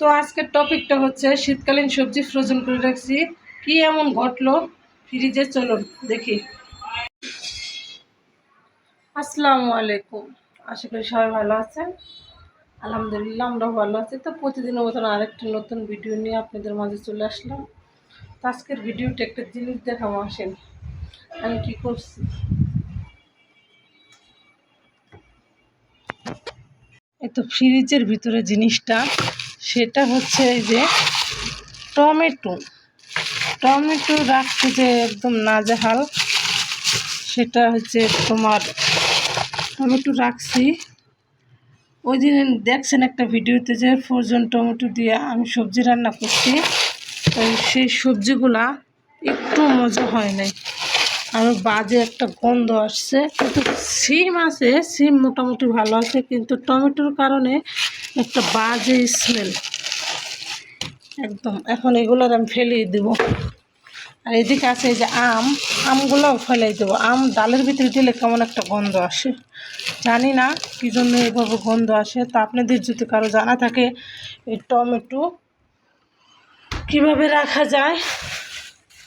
তো আজকের টপিকটা হচ্ছে শীতকালীন সবজি ফ্রোজেন করে রাখছি। কি এমন ঘটলো? ফ্রিজে চলুন, দেখি। আসসালামু আলাইকুম। আশা করি সবাই ভালো আছেন। আলহামদুলিল্লাহ, আমরাও ভালো আছি। তো প্রতিদিনের মতন আরেকটা নতুন ভিডিও নিয়ে আপনাদের মাঝে চলে আসলাম। তো আজকের ভিডিওটা একটা জিনিস দেখাবো, আসেন। আমি কি করছি? এই তো ফ্রিজের ভিতরে জিনিসটা। সেটা হচ্ছে এই যে টমেটো। টমেটো রাখতে যে একদম নাজেহাল, সেটা হচ্ছে তোমার টমেটো রাখছি। ওই দিন দেখছেন একটা ভিডিওতে যে ফ্রোজেন টমেটো দিয়ে আমি সবজি রান্না করছি। তো সেই সবজিগুলা একটু মজা হয় নাই। আর বাজে একটা গন্ধ আসছে। কিন্তু সিম আছে, সিম মোটামুটি ভালো আছে, কিন্তু টমেটোর কারণে একটা বাজে স্মেল একদম, এখন এগুলোর আমি ফেলিয়ে দেবো। আর এদিকে আছে এই যে আম, আমগুলোও ফেলাই দেবো। আম ডালের ভিতরে দিলে কেমন একটা গন্ধ আসে। জানি না কী জন্য এভাবে গন্ধ আসে। তা আপনাদের যদি কারও জানা থাকে, এই টমেটো কীভাবে রাখা যায়,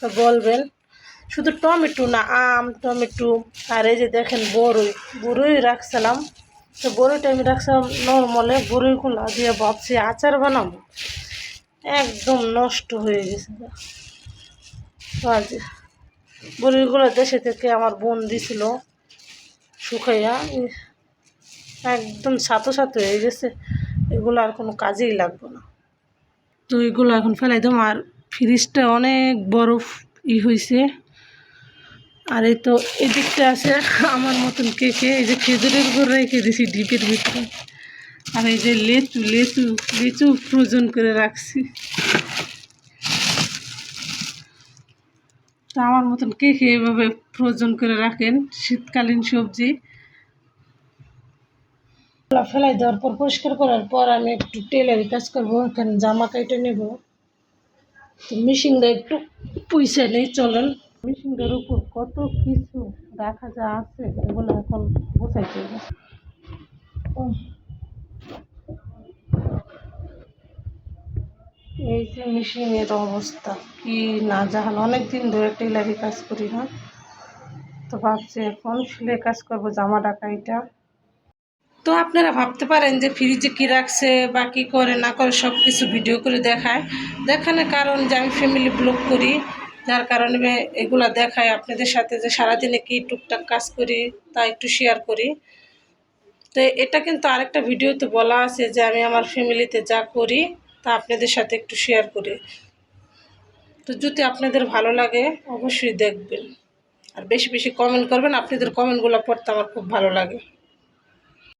তো বলবেন। শুধু টমেটো না, আম, টমেটো, আর এই যে দেখেন বড়ই বড়ই রাখছিলাম। তো বড়ইটা আমি রাখছিলাম নর্মালে বড়ইগুলো দিয়ে ভাবছি আচার বানাবো। একদম নষ্ট হয়ে গেছে। বড়িগুলো দেশে থেকে আমার বোন দিছিল শুকাইয়া একদম সাতো সাতো হয়ে গেছে। এগুলো আর কোনো কাজেই লাগবে না। তো এগুলো এখন ফেলাই দাম আর ফ্রিজটা অনেক বরফ ই হয়েছে আর এই তো এদিকটা আছে আমার মতন কেকে এই যে খেজুরের উপর রেখে দিছি ডিপের ভিতরে। আর এই যে লেচু লেচু, লিচু ফ্রোজন করে রাখছি। তো আমার মতন কে কে এভাবে ফ্রোজন করে রাখেন, শীতকালীন সবজি। ফেলাই দেওয়ার পর, পরিষ্কার করার পর আমি একটু টেলারি কাজ করব এখানে জামা কেটে নেব। তো মেশিনটা একটু পুইসে নেই, চলেন। মেশিনটার উপর কত কিছু রাখা যা আছে, এগুলো এখন বোঝাইতে হবে। এই যে মেশিনের অবস্থা, কি না জাহাল অনেক দিন ধরে টেলারি কাজ করি না। তো ভাবছি এখন ফুলে কাজ করব, জামা ডাকাইটা তো আপনারা ভাবতে পারেন যে ফ্রিজে কী রাখছে বা কী করে, না করে সব কিছু ভিডিও করে দেখায়। দেখানোর কারণ যে আমি ফ্যামিলি ব্লগ করি। যার কারণে এগুলা দেখায় আপনাদের সাথে যে সারাদিনে কী টুকটাক কাজ করি তা একটু শেয়ার করি। তো এটা কিন্তু আরেকটা ভিডিওতে বলা আছে যে আমি আমার ফ্যামিলিতে যা করি তা আপনাদের সাথে একটু শেয়ার করি। তো যদি আপনাদের ভালো লাগে, অবশ্যই দেখবেন। আর বেশি বেশি কমেন্ট করবেন, আপনাদের কমেন্টগুলো পড়তে আমার খুব ভালো লাগে।